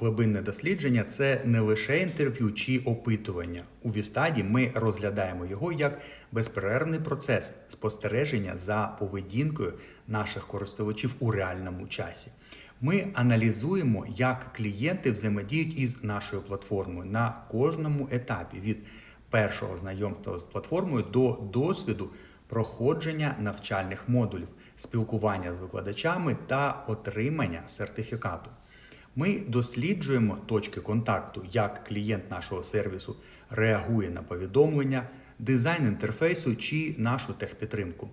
Глибинне дослідження це не лише інтерв'ю чи опитування. У Вістаді ми розглядаємо його як безперервний процес спостереження за поведінкою наших користувачів у реальному часі. Ми аналізуємо, як клієнти взаємодіють із нашою платформою на кожному етапі від першого знайомства з платформою до досвіду проходження навчальних модулів, спілкування з викладачами та отримання сертифікату. Ми досліджуємо точки контакту, як клієнт нашого сервісу реагує на повідомлення, дизайн інтерфейсу чи нашу техпідтримку.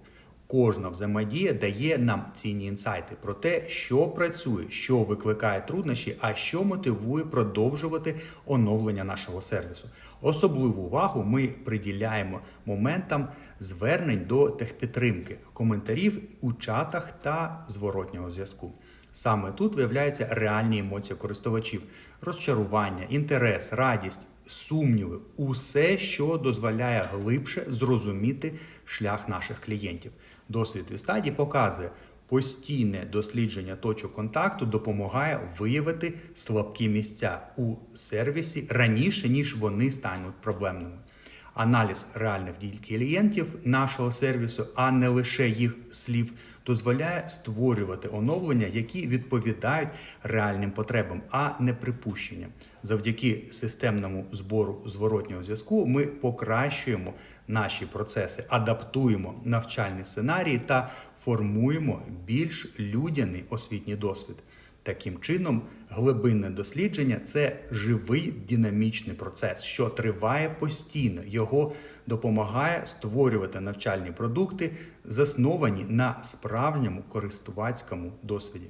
Кожна взаємодія дає нам цінні інсайти про те, що працює, що викликає труднощі, а що мотивує продовжувати оновлення нашого сервісу. Особливу увагу ми приділяємо моментам звернень до техпідтримки, коментарів у чатах та зворотнього зв'язку. Саме тут виявляються реальні емоції користувачів: розчарування, інтерес, радість, сумніви усе, що дозволяє глибше зрозуміти шлях наших клієнтів. Досвід Вістаді показує, постійне дослідження точок контакту допомагає виявити слабкі місця у сервісі раніше, ніж вони стануть проблемними. Аналіз реальних дій клієнтів нашого сервісу, а не лише їх слів, дозволяє створювати оновлення, які відповідають реальним потребам, а не припущенням. Завдяки системному збору зворотнього зв'язку ми покращуємо наші процеси, адаптуємо навчальні сценарії та формуємо більш людяний освітній досвід. Таким чином, глибинне дослідження це живий динамічний процес, що триває постійно. Його допомагає створювати навчальні продукти, засновані на справжньому користувацькому досвіді.